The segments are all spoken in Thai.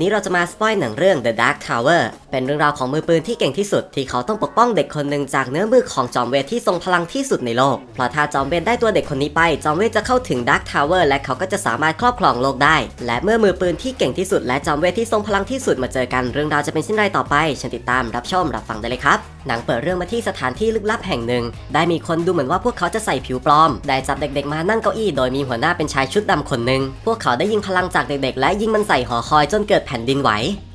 นี้เราจะมาสปอยหนังเรื่อง The Dark Tower เป็นเรื่องราวของมือปืนที่เก่งที่สุด ที่เขาต้องปกป้องเด็กคนหนึ่งจากเนื้อมือของจอมเวทที่ทรงพลังที่สุดในโลก เพราะถ้าจอมเวทได้ตัวเด็กคนนี้ไป จอมเวทจะเข้าถึง Dark Tower และเขาก็จะสามารถครอบครองโลกได้ และเมื่อมือปืนที่เก่งที่สุดและจอมเวทที่ทรงพลังที่สุดมาเจอกันเรื่องราวจะเป็นเช่นไรต่อไปเชิญติดตามรับชมรับฟังได้เลยครับหนังเปิดเรื่องมาที่สถานที่ลึกลับแห่งหนึ่ง ได้มีคนดูเหมือนว่าพวกเขาจะใส่ผิวปลอม ได้จับเด็กๆมานั่งเก้าอี้โดยมีหัวหน้าเป็นชายชุดดำคนหนึ่งพวกเขาได้ยิงพลังจากเด็กๆ และยิงมันใส่หอคอยจนเกิดผ่นดินไหว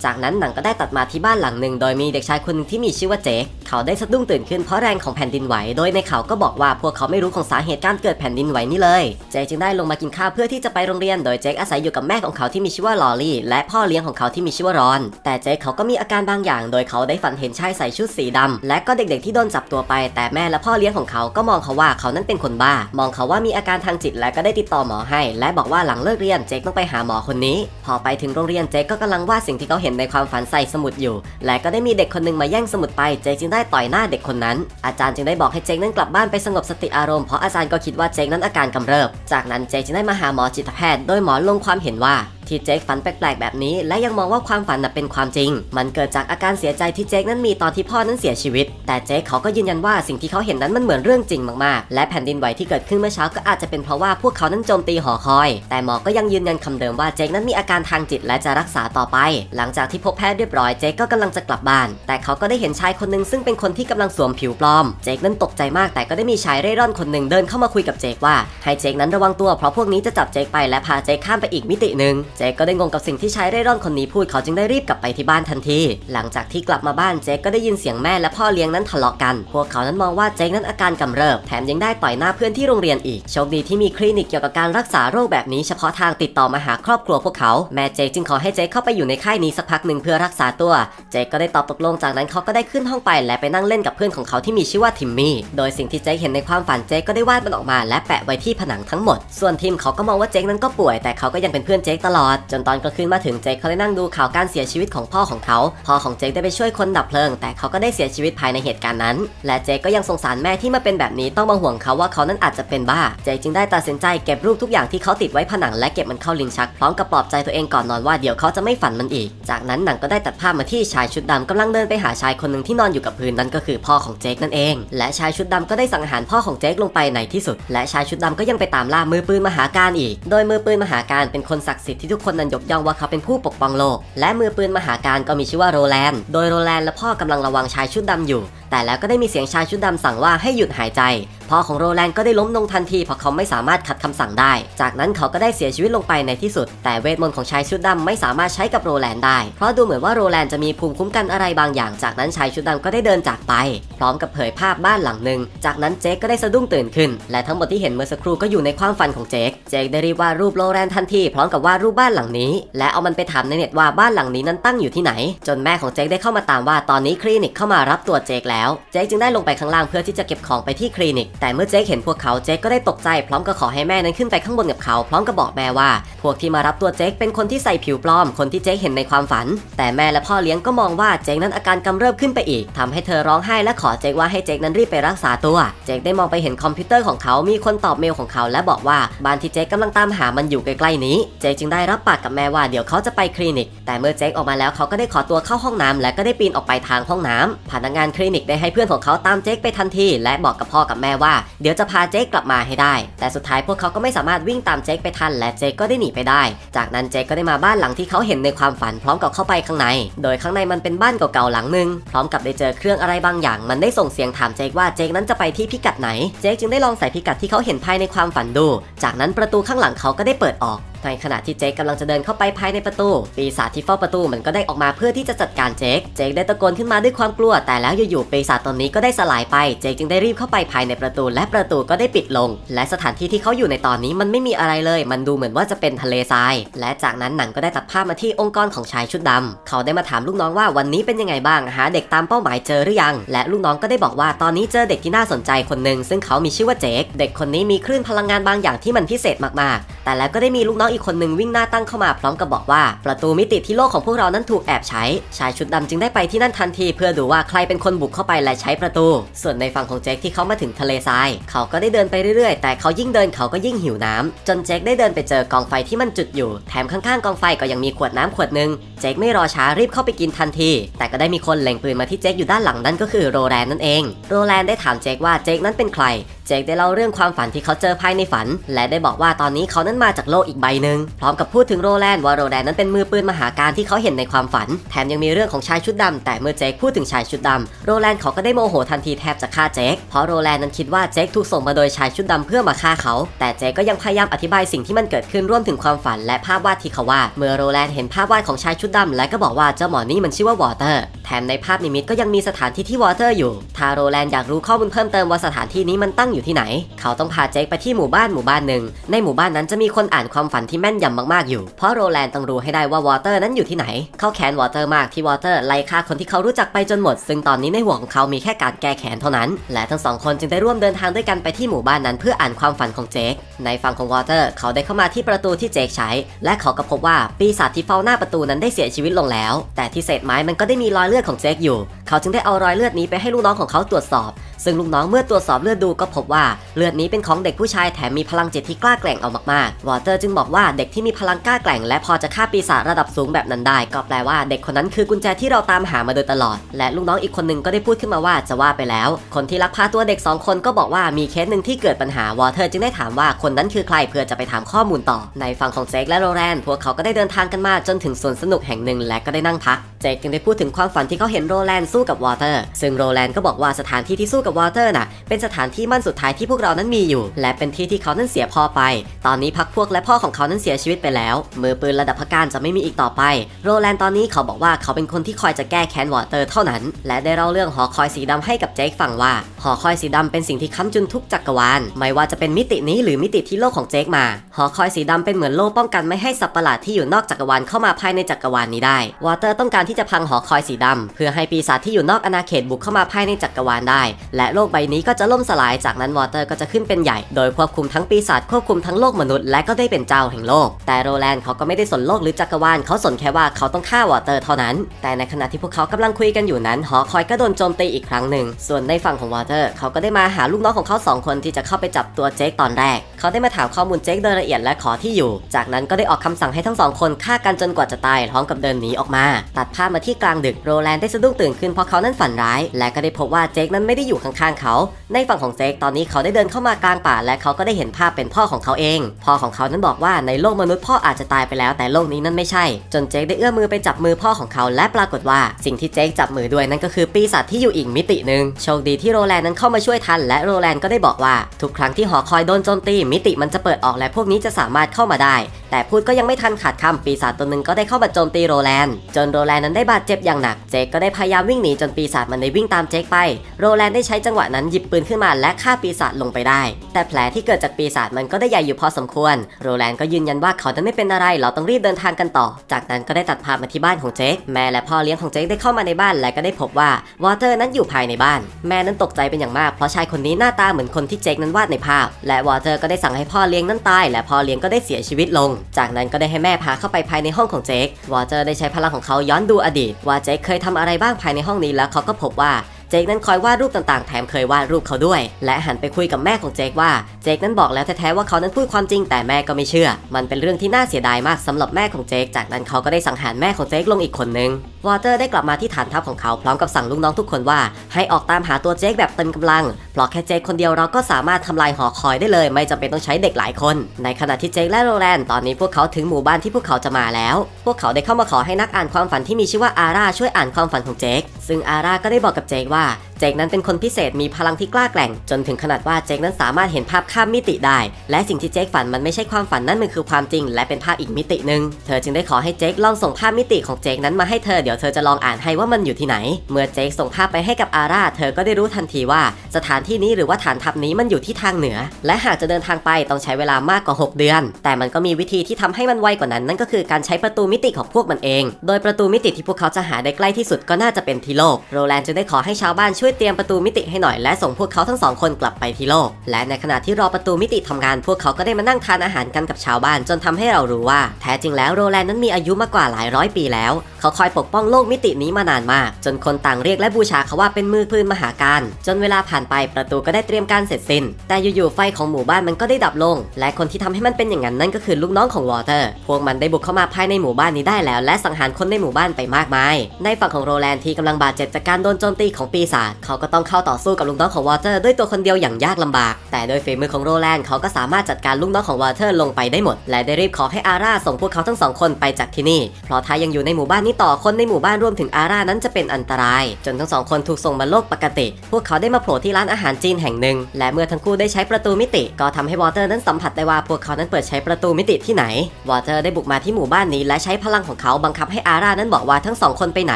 จากนั้นหนังก็ได้ตัดมาที่บ้านหลังหนึ่งโดยมีเด็กชายคนหนึงที่มีชื่อว่าเจคเขาได้สะดุ้งตื่นขึ้นเพราะแรงของแผ่นดินไหว โดยในเขาก็บอกว่าพวกเขาไม่รู้ของสาเหตุการเกิดแผ่นดินไหวนี่เลย เจคจึงได้ลงมากินข้าวเพื่อที่จะไปโรงเรียน โดยเจคอาศัยอยู่กับแม่ของเขาที่มีชื่อว่าลอรี่และพ่อเลี้ยงของเขาที่มีชื่อว่ารอน แต่เจคเขาก็มีอาการบางอย่าง โดยเขาได้ฝันเห็นชายใส่ชุดสีดำและก็เด็กๆที่โดนจับตัวไป แต่แม่และพ่อเลี้ยงของเขาก็มองเขาว่าเขานั้นเป็นคนบ้า มองเขาว่ามีอาการทางจิตและก็ได้ติดต่อหมอให้ และบอกว่าหลังเลิกเรียนเจคต้องไปหาหมอคนนี้ พอไปถึงโรงเรียนเจคก็กำลังวาดสิ่งที่เขาเห็นในความฝันใส่สมุดอยู่ และก็ได้มีเด็กคนหนึ่งมาแย่งสมุดไป เจคจึงได้ต่อยหน้าเด็กคนนั้น อาจารย์จึงได้บอกให้เจคนั้นกลับบ้านไปสงบสติอารมณ์เพราะอาจารย์ก็คิดว่าเจคนั้นอาการกำเริบ จากนั้นเจคจึงได้มาหาหมอจิตแพทย์ โดยหมอลงความเห็นว่าที่เจคฝันแปลกๆแบบนี้ และยังมองว่าความฝันน่ะเป็นความจริง มันเกิดจากอาการเสียใจที่เจคนั้นมีตอนที่พ่อนั้นเสียชีวิต แต่เจคเขาก็ยืนยันว่าสิ่งที่เขาเห็นนั้นมันเหมือนเรื่องจริงมากๆ และแผ่นดินไหวที่เกิดขึ้นเมื่อเช้าก็อาจจะเป็นเพราะว่าพวกเขานั้นโจมตีหอคอย แต่หมอก็ยังยืนยันคำเดิมว่าเจคนั้นมีอาการทางจิตและจะรักษาต่อไป หลังจากที่พบแพทย์เรียบร้อยเจคก็กำลังจะกลับบ้าน แต่เขาก็ได้เห็นชายคนหนึ่งซึ่งเป็นคนที่กำลังสวมผิวปลอม เจคนั้นตกใจมากแต่ก็ได้มีชายเร่ร่อนคนหนึ่งเดินเข้ามาคุยกับเจคว่าให้เจคนั้นระวังตัวเพราะพวกนี้จะจับเจคไปและพาเจคข้ามไปอีกมิติหนึ่งเจคก็ได้งงกับสิ่งที่ชายเร่ร่อนคนนี้พูดเขาจึงได้รีบกลับไปที่บ้านทันที หลังจากที่กลับมาบ้านเจคก็ได้ยินเสียงแม่และพ่อเลี้ยงนั้นทะเลาะกัน พวกเขานั้นมองว่าเจคนั้นอาการกำเริบแถมยังได้ต่อยหน้าเพื่อนที่โรงเรียนอีกโชคดีที่มีคลินิกเกี่ยวกับการรักษาโรคแบบนี้เฉพาะทางติดต่อมาหาครอบครัวพวกเขาแม่เจคจึงขอให้เจคเข้าไปอยู่ในค่ายนี้สักพักหนึ่งเพื่อรักษาตัว เจคก็ได้ตอบตกลงจากนั้นเขาก็ได้ขึ้นห้องไปและไปนั่งเล่นกับเพื่อนของเขาที่มีชื่อว่าทิมมี่โดยสิ่งที่เจคเห็นในความฝันเจคก็ได้วาดมันออกมา และแปะไว้ที่ผนังทั้งหมด ส่วนทิมเขาก็มองว่าเจคนั้นก็ป่วยแต่เขาก็ยังเป็นเพื่อนเจคตลอดจนตอนกลางคืนมาถึงเจคเขาได้นั่งดูข่าวการเสียชีวิตของพ่อของเขา พ่อของเจคได้ไปช่วยคนดับเพลิง แต่เขาก็ได้เสียชีวิตภายในเหตุการณ์นั้น และเจคก็ยังสงสารแม่ที่มาเป็นแบบนี้ต้องมาห่วงเขาว่าเขานั้นอาจจะเป็นบ้า เจคจึงได้ตัดสินใจเก็บรูปทุกอย่างที่เขาติดไว้ผนังและเก็บมันเข้าลิ้นชักพร้อมกับปลอบใจตัวเองก่อนนอนว่าเดี๋ยวเขาจะไม่ฝันมันอีก จากนั้นหนังก็ได้ตัดภาพมาที่ชายชุดดำกำลังเดินไปหาชายคนหนึ่งที่นอนอยู่กับพื้นนั่นก็คือพ่อของเจคนั่นเอง และชายชุดดำก็ได้สังหารพ่อของเจคลงไปในที่สุด และชายชุดดำก็ยังไปตามล่ามือปืนมหาการอีก โดยมือปืนมหาการเป็นคนศักดิ์สิทธิ์ที่ทุกคนนั้นยกย่องว่าเขาเป็นผู้ปกป้องโลก และมือปืนมหาการก็มีชื่อว่าโรแลนด์ โดยโรแลนด์และพ่อกำลังระวังชายชุดดำอยู่ แต่แล้วก็ได้มีเสียงชายชุดดำสั่งว่าให้หยุดหายใจพ่อของโรแลนด์ก็ได้ล้มลงทันทีเพราะเขาไม่สามารถขัดคำสั่งได้ จากนั้นเขาก็ได้เสียชีวิตลงไปในที่สุด แต่เวทมนต์ของชายชุดดำไม่สามารถใช้กับโรแลนด์ได้ เพราะดูเหมือนว่าโรแลนด์จะมีภูมิคุ้มกันอะไรบางอย่าง จากนั้นชายชุดดำก็ได้เดินจากไป พร้อมกับเผยภาพบ้านหลังหนึ่ง จากนั้นเจคก็ได้สะดุ้งตื่นขึ้น และทั้งหมดที่เห็นเมื่อสักครู่ก็อยู่ในความฝันของเจค เจคได้รีบวาดรูปโรแลนด์ทันทีพร้อมกับวาดรูปบ้านหลังนี้ และเอามันไปถามในเน็ตว่าบ้านหลังนี้นั้นตั้งอยู่ที่ไหน จนแม่ของเจคได้เข้ามาตามว่าตอนนี้คลินิกเข้ามารับตัวเจคแล้ว เจคจึงได้ลงไปข้างล่างเพื่อที่จะเก็บของไปที่คลินิกแต่เมื่อเจคเห็นพวกเขาเจคก็ได้ตกใจพร้อมกับขอให้แม่นั้นขึ้นไปข้างบนกับเขาพร้อมกับบอกแม่ว่า พวกที่มารับตัวเจคเป็นคนที่ใส่ผิวปลอม คนที่เจคเห็นในความฝัน แต่แม่และพ่อเลี้ยงก็มองว่าเจคนั้นอาการกำเริบขึ้นไปอีกทำให้เธอร้องไห้และขอเจคว่าให้เจคนั้นรีบไปรักษาตัว เจคได้มองไปเห็นคอมพิวเตอร์ของเขา มีคนตอบเมลของเขา และบอกว่าบ้านที่เจคกำลังตามหามันอยู่ใกล้ๆนี้ เจคจึงได้รับปากกับแม่ว่าเดี๋ยวเขาจะไปคลินิก แต่เมื่อเจคออกมาแล้วเขาก็ได้ขอตัวเข้าห้องน้ำและก็ได้ปีนออกไปทางห้องน้ำพนักงานคลินิกได้ให้เพื่อนของเขาตามเจคไปทันทีและบอกกับพ่อกับแม่ว่าเดี๋ยวจะพาเจคกลับมาให้ได้ แต่สุดท้ายพวกเขาก็ไม่สามารถวิ่งตามเจคไปทัน และเจคก็ได้หนีไปได้ จากนั้นเจคก็ได้มาบ้านหลังที่เขาเห็นในความฝันพร้อมกับเข้าไปข้างใน โดยข้างในมันเป็นบ้านเก่าๆหลังหนึ่งพร้อมกับได้เจอเครื่องอะไรบางอย่าง มันได้ส่งเสียงถามเจคว่าเจคนั้นจะไปที่พิกัดไหน เจคจึงได้ลองใส่พิกัดที่เขาเห็นภายในความฝันดู จากนั้นประตูข้างหลังเขาก็ได้เปิดออก ในขณะที่เจคกำลังจะเดินเข้าไปภายในประตู ปีศาจที่เฝ้าประตูมันก็ได้ออกมาเพื่อที่จะจัดการเจค เจคได้ตะโกนขึ้นมาด้วยความกลัว แต่แล้วอยู่ๆปีศาจตนนี้ก็ได้สลายไป เจคจึงได้รีบเข้าไปภายในประตู และประตูก็ได้ปิดลง และสถานที่ที่เขาอยู่ในตอนนี้มันไม่มีอะไรเลย มันดูเหมือนว่าจะเป็นทะเลทราย และจากนั้นหนังก็ได้ตัดภาพมาที่องค์กรของชายชุดดำเขาได้มาถามลูกน้องว่าวันนี้เป็นยังไงบ้างหาเด็กตามเป้าหมายเจอหรือยัง และลูกน้องก็ได้บอกว่าตอนนี้เจอเด็กที่น่าสนใจคนหนึ่งซึ่งเขามีชื่อว่าเจค เด็กคนนี้มีคลื่นพลังงานบางอย่างที่มันพิเศษมากๆ แต่แล้วก็ได้มีลูกน้องอีกคนหนึ่งวิ่งหน้าตั้งเข้ามาพร้อมกับบอกว่า ประตูมิติที่โลกของพวกเรานั้นถูกแอบใช้ ชายชุดดำจึงได้ไปที่นั่นทันที เพื่อดูว่าใครเป็นคนบุกเข้าไปและใช้ประตู ส่วนในฝั่งของเจคที่เขามาถึงทะเลทราย เขาก็ได้เดินไปเรื่อยๆ แต่เขายิ่งเดินเขาก็ยิ่งหิวน้ำจนเจคได้เดินไปเจอกองไฟที่มันจุดอยู่ แถมข้างๆกองไฟก็ยังมีขวดน้ำขวดหนึ่งเจคไม่รอช้ารีบเข้าไปกินทันที แต่ก็ได้มีคนเล็งปืนมาที่เจคอยู่ด้านหลังนั่นก็คือโรแลนนั่นเอง โรแลนได้ถามเจคว่าเจคนั้นเป็นใคร จคได้เล่าเรื่องความฝันที่เขาเจอภายในฝัน และได้บอกว่าตอนนี้เขานั้นมาจากโลกอีกใบหนึ่งพร้อมกับพูดถึงโรแลนด์ว่าโรแลนด์นั้นเป็นมือปืนมหาการที่เขาเห็นในความฝัน แถมยังมีเรื่องของชายชุดดำแต่เมื่อเจคพูดถึงชายชุดดำโรแลนด์เขาก็ได้โมโหทันทีแทบจะฆ่าเจคเพราะโรแลนด์นั้นคิดว่าเจคถูกส่งมาโดยชายชุดดำเพื่อมาฆ่าเขา แต่เจคก็ยังพยายามอธิบายสิ่งที่มันเกิดขึ้นร่วมถึงความฝัน และภาพวาดที่เขาวาดเมื่อโรแลนด์เห็นภาพวาดของชายชุดดำและก็บอกว่าเจ้าหมอนี่มันชื่อว่าวอเตอร์แถมในภาพนิมิตก็ยังมีสถานที่ที่วอเตอร์อยู่ถ้าโรแลนอยากรู้ข้อมูลเพิ่มเติมว่าสถานที่นี้มันตั้งอยู่ที่ไหน เขาต้องพาเจคไปที่หมู่บ้านหมู่บ้านหนึ่ง ในหมู่บ้านนั้นจะมีคนอ่านความฝันที่แม่นยำมากๆอยู่ เพราะโรแลนด์ต้องรู้ให้ได้ว่าวอเตอร์นั้นอยู่ที่ไหน เขาแค้นวอเตอร์มากที่วอเตอร์ไล่ฆ่าคนที่เขารู้จักไปจนหมด ซึ่งตอนนี้ในหัวของเขามีแค่การแก้แค้นเท่านั้น และทั้งสองคนจึงได้ร่วมเดินทางด้วยกันไปที่หมู่บ้านนั้นเพื่ออ่านความฝันของเจค ในฝั่งของวอเตอร์ เขาได้เข้ามาที่ประตูที่เจคใช้ และเขาก็พบว่าปีศาจที่เฝ้าหน้าประตูนั้นได้เสียชีวิตลงแล้ว แต่ที่เศษไม้มันก็ได้มีรอยเลือดของเจคอยู่ เขาจึงได้เอารอยเลือดนี้ไปให้ลูกน้องของเขาตรวจสอบ ซึ่งลูกน้องเมื่อตรวจสอบเลือดดูก็พบว่าเลือดนี้เป็นของเด็กผู้ชายแถมมีพลังจิตที่กล้าแกร่งเอามากๆ วอเตอร์จึงบอกว่าเด็กที่มีพลังกล้าแกร่ง และพอจะฆ่าปีศาจระดับสูงแบบนั้นได้ ก็แปลว่าเด็กคนนั้นคือกุญแจที่เราตามหามาโดยตลอด และลูกน้องอีกคนหนึ่งก็ได้พูดขึ้นมาว่าจะว่าไปแล้ว คนที่ลักพาตัวเด็กสองคนก็บอกว่ามีเคสหนึ่งที่เกิดปัญหาวอเตอร์จึงได้ถามว่าคนนั้นคือใครเพื่อจะไปถามข้อมูลต่อ ในฝั่งของเจคและโรแรนพวกเขาก็ได้เดินทางกันมาจนถึงสวนสนุกแห่งหนึ่งและก็ได้นั่งพักเจคจึงได้พูดถึงความฝันที่เขาเห็นโรแลนสู้กับวอเตอร์ซึ่งโรแลนก็บอกว่าสถานที่ที่สู้กับวอเตอร์น่ะ เป็นสถานที่มั่นสุดท้ายที่พวกเรานั้นมีอยู่ และเป็นที่ที่เขานั้นเสียพ่อไป ตอนนี้พักพวกและพ่อของเขานั้นเสียชีวิตไปแล้ว มือปืนระดับพการจะไม่มีอีกต่อไป โรแลนด์ตอนนี้เขาบอกว่าเขาเป็นคนที่คอยจะแก้แค้นวอเตอร์เท่านั้น และได้เล่าเรื่องหอคอยสีดำให้กับเจคฟังว่า หอคอยสีดำเป็นสิ่งที่ค้ำจุนทุกจักรวาล ไม่ว่าจะเป็นมิตินี้หรือมิติที่โลกของเจคมา หอคอยสีดำเป็นเหมือนโล่ป้องกันไม่ให้สัตว์ประหลาดที่อยู่นอกจักรวาลเข้ามาภายในจักรวาลนี้ได้ วอเตอร์ต้องการที่จะพังหอคอยสีดำเพื่อให้ปีศาจที่อยู่นอกอาณาเขตบุกเข้ามาภายในจักรวาลได้และโลกใบนี้ก็จะล่มสลายจากนั้นวอเตอร์ก็จะขึ้นเป็นใหญ่ โดยควบคุมทั้งปีศาจควบคุมทั้งโลกมนุษย์และก็ได้เป็นเจ้าแห่งโลก แต่โรแลนด์เขาก็ไม่ได้สนโลกหรือจักรวาลเขาสนแค่ว่าเขาต้องฆ่าวอเตอร์เท่านั้น แต่ในขณะที่พวกเขากำลังคุยกันอยู่นั้น หอคอยก็โดนโจมตีอีกครั้งหนึ่ง ส่วนในฝั่งของวอเตอร์เขาก็ได้มาหาลูกน้องของเขาสองคนที่จะเข้าไปจับตัวเจคตอนแรก เขาได้มาถามข้อมูลเจคโดยละเอียดและขอที่อยู่ จากนั้นก็ได้ออกคำสั่งให้ทั้งสองคนฆ่ากันจนกว่าจะตายพร้อมกับเดินหนีออกมา ตัดภาพมาที่กลางดึกโรแลนด์ได้สะดุ้งตื่นขึ้นเพราะเขานั้นฝันร้าย และก็ได้พบว่าเจคนั้นไม่ได้อยู่ข้างๆเขา ในฝั่งของเจคตอนนี้เขาได้เดินเข้ามากลางป่า และเขาก็ได้เห็นภาพเป็นพ่อของเขาเอง พ่อของเขานั้นบอกว่าในโลกมนุษย์พ่ออาจจะตายไปแล้วแต่โลกนี้นั้นไม่ใช่ จนเจคได้เอื้อมมือไปจับมือพ่อของเขาและปรากฏว่า สิ่งที่เจคจับมือด้วยนั่นก็คือปีศาจที่อยู่อีกมิติหนึ่งโชคดีที่โรแลนด์นั้นเข้ามาช่วยทัน และโรแลนด์ก็ได้บอกว่า ทุกครั้งที่หอคอยโดนโจมตีมิติมันจะเปิดออกและพวกนี้จะสามารถเข้ามาได้แต่พูดก็ยังไม่ทันขาดคำปีศาจตัวหนึ่งก็ได้เข้ามาโจมตีโรแลนด์จนโรแลนด์นั้นได้บาดเจ็บอย่างหนักเจคก็ได้พยายามวิ่งหนีจนปีศาจมันได้วิ่งตามเจคไป โรแลนด์ได้ใช้จังหวะนั้นหยิบปืนขึ้นมาและฆ่าปีศาจลงไปได้ แต่แผลที่เกิดจากปีศาจมันก็ได้ใหญ่อยู่พอสมควร โรแลนด์ก็ยืนยันว่าเขานั้นไม่เป็นอะไรเราต้องรีบเดินทางกันต่อ จากนั้นก็ได้ตัดภาพมาที่บ้านของเจคแม่และพ่อเลี้ยงของเจคได้เข้ามาในบ้านและก็ได้พบว่าวอเตอร์นั้นอยู่ภายในบ้าน แม่นั้นตกใจเป็นอย่างมากเพราะชายคนนี้หน้าตาเหมือนคนที่เจคนั้นวาดในภาพ และวอเตอร์ก็ได้สั่งให้พ่อเลี้ยงนั้นตาย และพ่อเลี้ยงก็ได้เสียชีวิตลงจากนั้นก็ได้ให้แม่พาเข้าไปภายในห้องของเจควอเจอร์ได้ใช้พลังของเขาย้อนดูอดีต ว่าเจคเคยทำอะไรบ้างภายในห้องนี้แล้วเขาก็พบว่าเจคนั้นคอยวาดรูปต่างๆ แถมเคยวาดรูปเขาด้วย และหันไปคุยกับแม่ของเจคว่า เจคนั้นบอกแล้วแท้ๆว่าเขานั้นพูดความจริงแต่แม่ก็ไม่เชื่อ มันเป็นเรื่องที่น่าเสียดายมากสำหรับแม่ของเจคจากนั้นเขาก็ได้สังหารแม่ของเจคลงอีกคนนึง วอเตอร์ได้กลับมาที่ฐานทัพของเขาพร้อมกับสั่งลูกน้องทุกคนว่า ให้ออกตามหาตัวเจคแบบเต็มกำลัง เพราะแค่เจคคนเดียวเราก็สามารถทำลายหอคอยได้เลย ไม่จำเป็นต้องใช้เด็กหลายคน ในขณะที่เจคและโรแลนด์ตอนนี้พวกเขาถึงหมู่บ้านที่พวกเขาจะมาแล้ว พวกเขาได้เข้ามาขอให้นักอ่านความฝันที่มีชื่อว่าอาร่าช่วยอ่านความฝันของเจคซึ่งอาร่าก็ได้บอกกับเจคว่าเจคนั้นเป็นคนพิเศษมีพลังที่กล้าแกร่ง จนถึงขนาดว่าเจคนั้นสามารถเห็นภาพข้ามมิติได้ และสิ่งที่เจคฝันมันไม่ใช่ความฝันนั่นมันคือความจริง และเป็นภาพอีกมิติหนึ่งเธอจึงได้ขอให้เจคลองส่งภาพมิติของเจคนั้นมาให้เธอเดี๋ยวเธอจะลองอ่านให้ว่ามันอยู่ที่ไหน เมื่อเจคส่งภาพไปให้กับอาร่าเธอก็ได้รู้ทันทีว่า สถานที่นี้หรือว่าฐานทัพนี้มันอยู่ที่ทางเหนือ และหากจะเดินทางไปต้องใช้เวลามากกว่า 6 เดือน แต่มันก็มีวิธีที่ทำให้มันไวกว่านั้นนั่นก็คือการใช้ประตูมิติของพวกมันเอง โดยประตูมิติที่พวกเขาจะหาได้ใกล้ที่สุดก็น่าจะเป็นที่โลกโรแลนด์จึงได้ขอให้ชาวบ้านช่วยช่วยเตรียมประตูมิติให้หน่อยและส่งพวกเขาทั้งสองคนกลับไปที่โลก และในขณะที่รอประตูมิติทำงาน พวกเขาก็ได้มานั่งทานอาหารกันกับชาวบ้าน จนทำให้เรารู้ว่า แท้จริงแล้วโรแลนด์นั้นมีอายุมากกว่าหลายร้อยปีแล้ว เขาคอยปกป้องโลกมิตินี้มานานมาก จนคนต่างเรียกและบูชาเขาว่าเป็นมือปืนมหาการ จนเวลาผ่านไปประตูก็ได้เตรียมการเสร็จสิ้น แต่อยู่ๆไฟของหมู่บ้านมันก็ได้ดับลง และคนที่ทำให้มันเป็นอย่างนั้นนั่นก็คือลูกน้องของวอเตอร์ พวกมันได้บุกเข้ามาภายในหมู่บ้านนี้ได้แล้ว และสังหารคนในหมู่บ้านไปมากมาย ในฝั่งของโรแลนด์ที่กำลังบาดเจ็บจากการโดนโจมตีของปีศาจเขาก็ต้องเข้าต่อสู้กับลูกน้องของวอเตอร์ด้วยตัวคนเดียวอย่างยากลำบาก แต่โดยฝีมือของโรแลนด์เขาก็สามารถจัดการลูกน้องของวอเตอร์ลงไปได้หมด และได้รีบขอให้อาร่าส่งพวกเขาทั้งสองคนไปจากที่นี่ เพราะถ้ายังอยู่ในหมู่บ้านนี้ต่อคนในหมู่บ้านรวมถึงอาร่านั้นจะเป็นอันตราย จนทั้งสองคนถูกส่งมาโลกปกติ พวกเขาได้มาโผล่ที่ร้านอาหารจีนแห่งหนึ่ง และเมื่อทั้งคู่ได้ใช้ประตูมิติ ก็ทำให้วอเตอร์นั้นสัมผัสได้ว่าพวกเขานั้นเปิดใช้ประตูมิติที่ไหน วอเตอร์ได้บุกมาที่หมู่บ้านนี้และใช้พลังของเขาบังคับให้อาร่านั้นบอกว่าทั้งสองคนไปไหน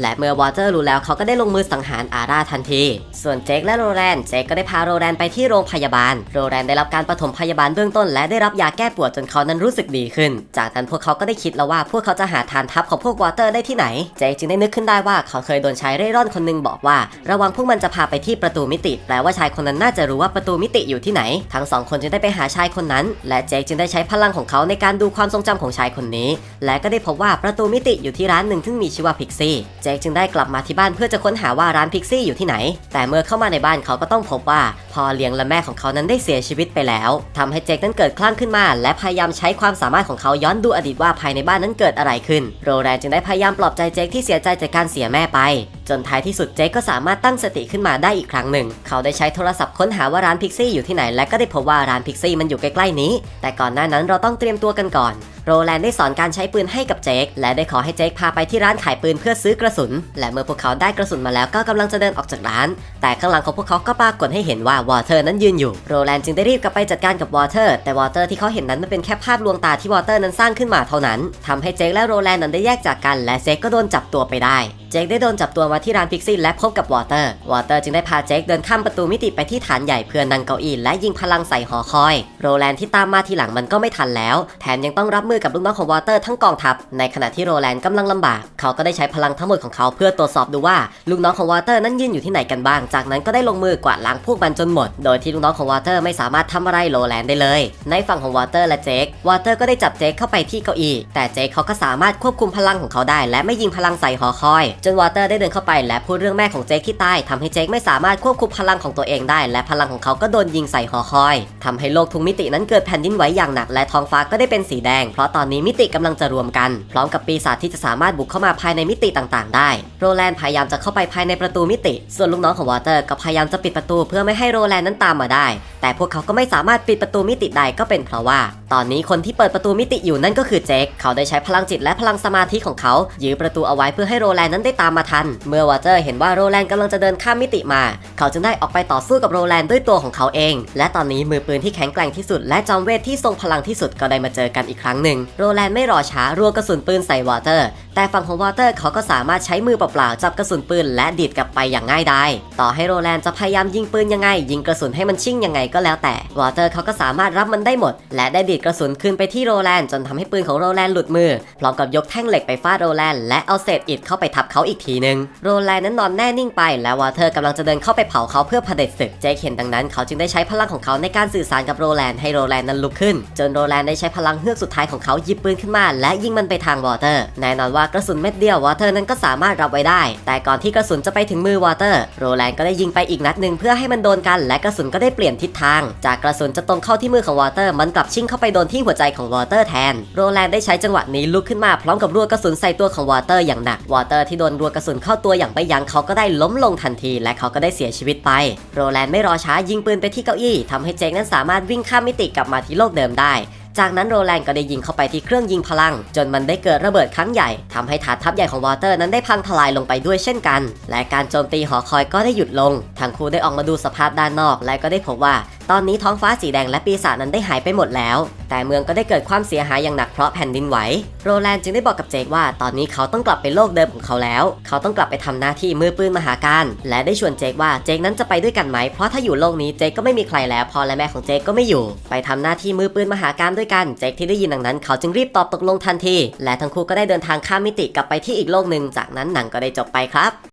และเมื่อวอเตอร์รู้แล้วเขาก็ได้ลงมือสังหารอาร่าทันที ส่วนเจคและโรแลนเจคก็ได้พาโรแลนไปที่โรงพยาบาล โรแลนได้รับการปฐมพยาบาลเบื้องต้น และได้รับยาแก้ปวดจนเขานั้นรู้สึกดีขึ้น จากนั้นพวกเขาก็ได้คิดแล้วว่าพวกเขาจะหาฐานทัพของพวกวอเตอร์ได้ที่ไหน เจจึงได้นึกขึ้นได้ว่าเขาเคยโดนชายเร่ร่อนคนหนึงบอกว่า ระวังพวกมันจะพาไปที่ประตูมิติ แปลว่าชายคนนั้นน่าจะรู้ว่าประตูมิติอยู่ที่ไหน ทั้งสองคนจึงได้ไปหาชายคนนั้น และเจจึงได้ใช้พลังของเขาในการดูความทรงจำของชายคนนี้ และก็ได้พบว่าประตูมิติอยู่ที่ร้านหนึ่งที่มีชื่อว่าพิกซี่ เจจึงได้กลับมาที่บ้านเพื่อจะค้นหาว่าร้านพิกซี่อยู่ที่ไหน แต่เมื่อเข้ามาในบ้านเขาก็ต้องพบว่าพ่อเลี้ยงและแม่ของเขานั้นได้เสียชีวิตไปแล้วทำให้เจคนั้นเกิดคลั่งขึ้นมา และพยายามใช้ความสามารถของเขาย้อนดูอดีตว่าภายในบ้านนั้นเกิดอะไรขึ้น โรแลนจึงได้พยายามปลอบใจเจคที่เสียใจจากการเสียแม่ไป จนท้ายที่สุดเจคก็สามารถตั้งสติขึ้นมาได้อีกครั้งหนึ่ง เขาได้ใช้โทรศัพท์ค้นหาว่าร้านพิกซี่อยู่ที่ไหน และก็ได้พบว่าร้านพิกซี่มันอยู่ใกล้ๆนี้ แต่ก่อนหน้านั้นเราต้องเตรียมตัวกันก่อนโรแลนได้สอนการใช้ปืนให้กับเจคและได้ขอให้เจคพาไปที่ร้านขายปืนเพื่อซื้อกระสุน และเมื่อพวกเขาได้กระสุนมาแล้วก็กำลังจะเดินออกจากร้าน แต่ข้างหลังของพวกเขาก็ปรากฏให้เห็นว่าวอเตอร์นั้นยืนอยู่โรแลนจึงได้รีบกลับไปจัดการกับวอเตอร์แต่วอเตอร์ที่เขาเห็นนั้นมันเป็นแค่ภาพลวงตาที่วอเตอร์นั้นสร้างขึ้นมาเท่านั้นทำให้เจคและโรแลนนั้นได้แยกจากกัน และเจคก็โดนจับตัวไปได้ เจคได้โดนจับตัวมาที่ร้านพิกซี่และพบกับวอเตอร์ วอเตอร์จึงได้พาเจคเดินข้ามประตูมิติไปที่ฐานใหญ่เพื่อนั่งเก้าอี้และยิงพลังใส่หอคอย โรแลนที่ตามมาทีหลังมันก็ไม่ทันแล้ว แถมยังต้องรับมือกับลูกน้องของวอเตอร์ทั้งกองทัพ ในขณะที่โรแลนกำลังลำบาก เขาก็ได้ใช้พลังทั้งหมดของเขาเพื่อตรวจสอบดูว่าลูกน้องของวอเตอร์นั้นยืนอยู่ที่ไหนกันบ้าง จากนั้นก็ได้ลงมือกวาดล้างพวกมันจนหมด โดยที่ลูกน้องของวอเตอร์ไม่สามารถทำอะไรโรแลนได้เลย ในฝั่งของวอเตอร์และเจควอเตอร์ก็ได้จับเจคเข้าไปที่เก้าอี้แต่เจคเขาก็สามารถควบคุมพลังของเขาได้ และไม่ยิงพลังใส่หอคอย จนวอเตอร์ได้เดินเข้าไปและพูดเรื่องแม่ของเจคที่ตายทำให้เจคไม่สามารถควบคุมพลังของตัวเองได้ และพลังของเขาก็โดนยิงใส่หอคอยทำให้โลกทุกมิตินั้นเกิดแผ่นดินไหวอย่างหนักและท้องฟ้าก็ได้เป็นสีแดง เพราะตอนนี้มิติกำลังจะรวมกัน พร้อมกับปีศาจที่จะสามารถบุกเข้ามาภายในมิติต่างๆ ได้ โรแลนด์พยายามจะเข้าไปภายในประตูมิติ ส่วนลูกน้องของวอเตอร์ก็พยายามจะปิดประตูเพื่อไม่ให้โรแลนด์นั้นตามมาได้ แต่พวกเขาก็ไม่สามารถปิดประตูมิติได้ก็เป็นเพราะว่า ตอนนี้คนที่เปิดประตูมิติอยู่นั่นก็คือเจคเขาได้ใช้พลังจิตและพลังสมาธิของเขายื้อประตูเอาไว้เพื่อให้โรแลนด์นั้นได้ตามมาทันเมื่อวอเตอร์เห็นว่าโรแลนด์กำลังจะเดินข้ามมิติมา เขาจึงได้ออกไปต่อสู้กับโรแลนด์ด้วยตัวของเขาเอง และตอนนี้มือปืนที่แข็งแกร่งที่สุด และจอมเวทที่ทรงพลังที่สุดก็ได้มาเจอกันอีกครั้งหนึ่งโรแลนด์ไม่รอช้ารัวกระสุนปืนใส่วอเตอร์แต่ฝั่งของวอเตอร์เขาก็สามารถใช้มือเปล่าๆจับกระสุนปืนและดีดกลับไปอย่างง่ายดายต่อให้โรแลนด์จะพยายามยิงปืนยังไง ยิงกระสุนให้มันชิ่งยังไงก็แล้วแต่วอเตอร์เขาก็สามารถรับมันได้หมด และได้ดีดกระสุนขึ้นไปที่โรแลนด์จนทำให้ปืนของโรแลนด์หลุดมือพร้อมกับยกแท่งเหล็กไปฟาดโรแลนด์และเอาเศษอิฐเข้าไปทับเขาอีกทีนึงโรแลนด์นั้นนอนแน่นิ่งไป และวอเตอร์กำลังจะเดินเข้าไปเผาเขาเพื่อเผด็จศึกเจคเห็นดังนั้นเขาจึงได้ใช้พลังของเขาในการสื่อสารกับโรแลนด์ให้โรแลนด์นั้นลุกขึ้น จนโรแลนด์ได้ใช้พลังเฮือกสุดท้ายของเขาหยิบปืนขึ้นมา และยิงมันไปทางวอเตอร์แน่นอนว่ากระสุนเม็ดเดียววอเตอร์นั้นก็สามารถรับไว้ได้ แต่ก่อนที่กระสุนจะไปถึงมือวอเตอร์โรแลนด์ก็ได้ยิงไปอีกนัดหนึ่งเพื่อให้มันโดนกันและกระสุนก็ได้เปลี่ยนทิศทาง จากกระสุนจะตรงเข้าที่มือของวอเตอร์มันกลับชิ่งเข้าไปโดนที่หัวใจของวอเตอร์แทนโรแลนด์ได้ใช้จังหวะนี้ลุกขึ้นมาพร้อมกับรัวกระสุนใส่ตัวของวอเตอร์อย่างหนักวอเตอร์ที่โดนรัวกระสุนเข้าตัวอย่างไม่ยั้งเขาก็ได้ล้มลงทันที และเขาก็ได้เสียชีวิตไป โรแลนด์ไม่รอช้ายิงปืนไปที่เก้าอี้ทำให้เจคนั้นสามารถวิ่งข้ามมิติกลับมาที่โลกเดิมได้จากนั้นโรแลนด์ก็ได้ยิงเข้าไปที่เครื่องยิงพลัง จนมันได้เกิดระเบิดครั้งใหญ่ทำให้ฐานทัพใหญ่ของวอเตอร์นั้นได้พังทลายลงไปด้วยเช่นกัน และการโจมตีหอคอยก็ได้หยุดลง ทั้งคู่ได้ออกมาดูสภาพด้านนอก และก็ได้พบว่า ตอนนี้ท้องฟ้าสีแดงและปีศาจนั้นได้หายไปหมดแล้ว แต่เมืองก็ได้เกิดความเสียหายอย่างหนักเพราะแผ่นดินไหว โรแลนด์จึงได้บอกกับเจคว่าตอนนี้เขาต้องกลับไปโลกเดิมของเขาแล้ว เขาต้องกลับไปทำหน้าที่มือปืนมหาการ และได้ชวนเจคว่าเจคนั้นจะไปด้วยกันไหม เพราะถ้าอยู่โลกนี้เจคก็ไม่มีใครแล้วพ่อและแม่ของเจคก็ไม่อยู่ ไปทำหน้าที่มือปืนมหาการด้วยกัน เจคที่ได้ยินดังนั้น เขาจึงรีบตอบตกลงทันที และทั้งคู่ก็ได้เดินทางข้ามมิติกลับไปที่อีกโลกหนึ่งจากนั้นหนังก็ได้จบไปครับ